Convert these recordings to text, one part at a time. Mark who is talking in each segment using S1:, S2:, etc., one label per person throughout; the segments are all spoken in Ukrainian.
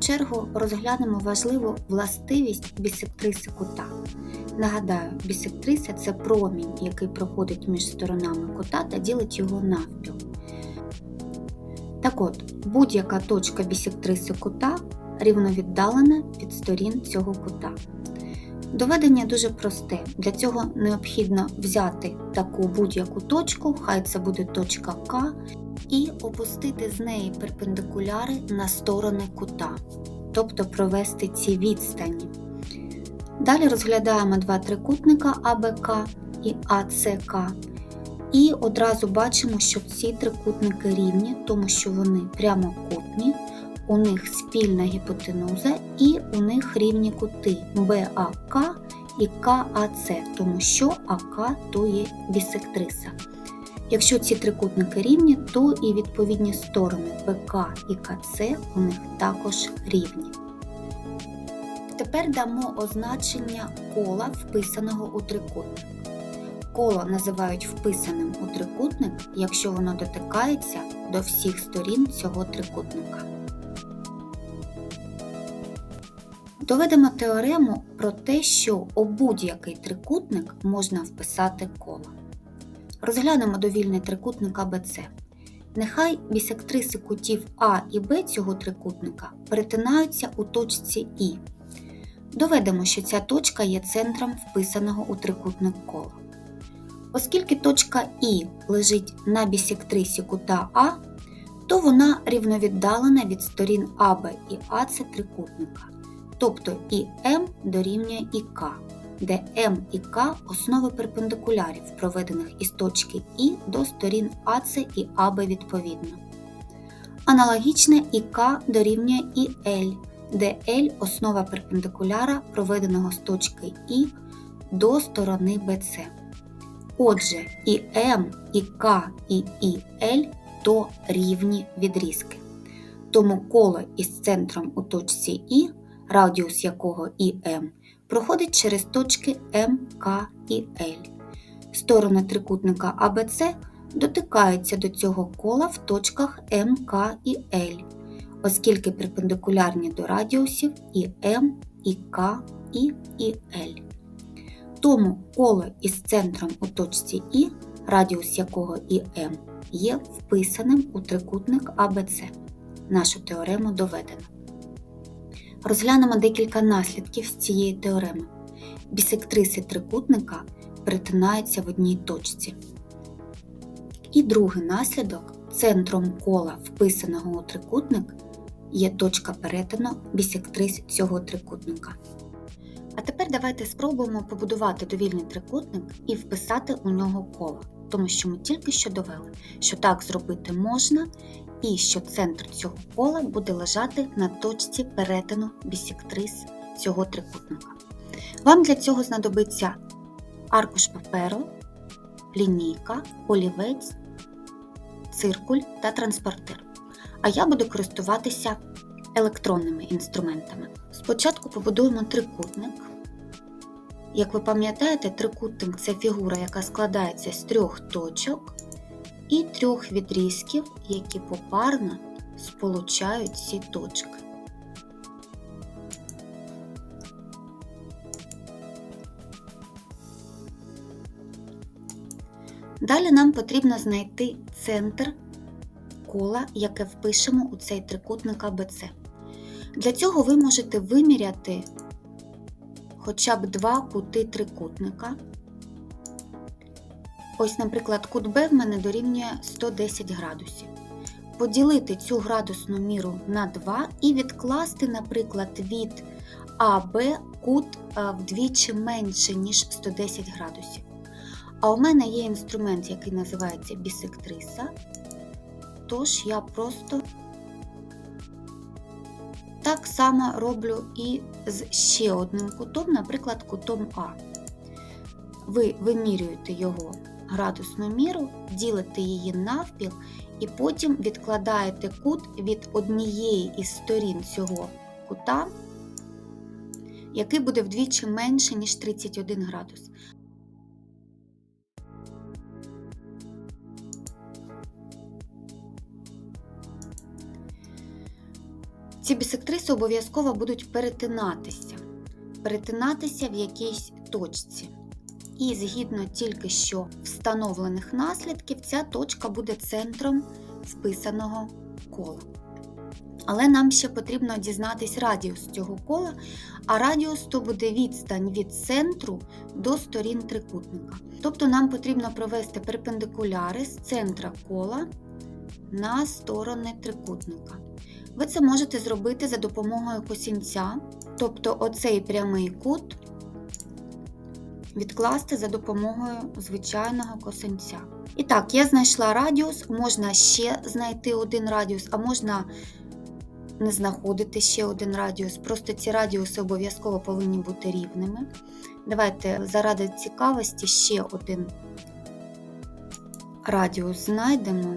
S1: чергу розглянемо важливу властивість бісектриси кута. Нагадаю, бісектриса це промінь, який проходить між сторонами кута та ділить його навпіл. Так от, будь-яка точка бісектриси кута рівновіддалена від сторін цього кута. Доведення дуже просте. Для цього необхідно взяти таку будь-яку точку, хай це буде точка К, і опустити з неї перпендикуляри на сторони кута, тобто провести ці відстані. Далі розглядаємо два трикутника АБК і АЦК. І одразу бачимо, що ці трикутники рівні, тому що вони прямокутні, у них спільна гіпотенуза і у них рівні кути БАК і КАЦ, тому що АК то є бісектриса. Якщо ці трикутники рівні, то і відповідні сторони БК і КЦ у них також рівні. Тепер дамо означення кола, вписаного у трикутник. Коло називають вписаним у трикутник, якщо воно дотикається до всіх сторін цього трикутника. Доведемо теорему про те, що у будь-який трикутник можна вписати коло. Розглянемо довільний трикутник АБЦ. Нехай бісектриси кутів А і Б цього трикутника перетинаються у точці І. Доведемо, що ця точка є центром вписаного у трикутник кола. Оскільки точка І лежить на бісектрисі кута А, то вона рівновіддалена від сторін АБ і АЦ трикутника, тобто і М дорівнює і К, де М і К основи перпендикулярів, проведених із точки І до сторін АЦ і АБ відповідно. Аналогічне і К дорівнює і Л, де L основа перпендикуляра, проведеного з точки І до сторони БЦ. Отже, і М, і К, і І Л то рівні відрізки. Тому коло із центром у точці І, радіус якого і М, проходить через точки М, К і Л. Сторони трикутника АБЦ дотикаються до цього кола в точках М, К і Л, оскільки перпендикулярні до радіусів і М, і К, і і Л. Тому коло із центром у точці І, радіус якого і М, є вписаним у трикутник АБЦ. Нашу теорему доведено. Розглянемо декілька наслідків з цієї теореми. Бісектриси трикутника перетинаються в одній точці. І другий наслідок центром кола, вписаного у трикутник, є точка перетину бісектрис цього трикутника. А тепер давайте спробуємо побудувати довільний трикутник і вписати у нього коло, тому що ми тільки що довели, що так зробити можна і що центр цього кола буде лежати на точці перетину бісектрис цього трикутника. Вам для цього знадобиться аркуш паперу, лінійка, олівець, циркуль та транспортир. А я буду користуватися електронними інструментами. Спочатку побудуємо трикутник. Як ви пам'ятаєте, трикутник це фігура, яка складається з трьох точок і трьох відрізків, які попарно сполучають ці точки. Далі нам потрібно знайти центр кола, яке впишемо у цей трикутник АБЦ. Для цього ви можете виміряти хоча б два кути трикутника. Ось, наприклад, кут Б в мене дорівнює 110 градусів. Поділити цю градусну міру на 2 і відкласти, наприклад, від АБ кут вдвічі менше, ніж 110 градусів. А у мене є інструмент, який називається бісектриса. Тож я просто так само роблю і з ще одним кутом, наприклад, кутом А. Ви вимірюєте його градусну міру, ділите її навпіл і потім відкладаєте кут від однієї із сторін цього кута, який буде вдвічі менше, ніж 31 градус. ці бісектриси обов'язково будуть перетинатися, перетинатися в якійсь точці. І згідно тільки що встановлених наслідків, ця точка буде центром вписаного кола. Але нам ще потрібно дізнатись радіус цього кола, а радіус то буде відстань від центру до сторін трикутника. Тобто нам потрібно провести перпендикуляри з центра кола на сторони трикутника. Ви це можете зробити за допомогою косінця, тобто оцей прямий кут відкласти за допомогою звичайного косинця. І так, я знайшла радіус, можна ще знайти один радіус, а можна не знаходити ще один радіус. Просто ці радіуси обов'язково повинні бути рівними. Давайте заради цікавості ще один радіус знайдемо.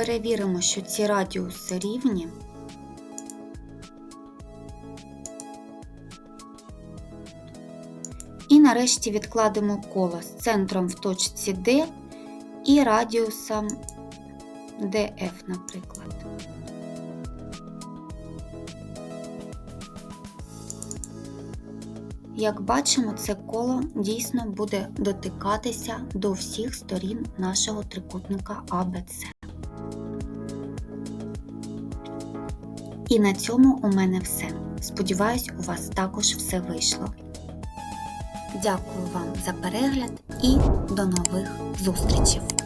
S1: Перевіримо, що ці радіуси рівні. І нарешті відкладемо коло з центром в точці D і радіусом DF, наприклад. Як бачимо, це коло дійсно буде дотикатися до всіх сторін нашого трикутника ABC. І на цьому у мене все. Сподіваюсь, у вас також все вийшло. Дякую вам за перегляд і до нових зустрічей!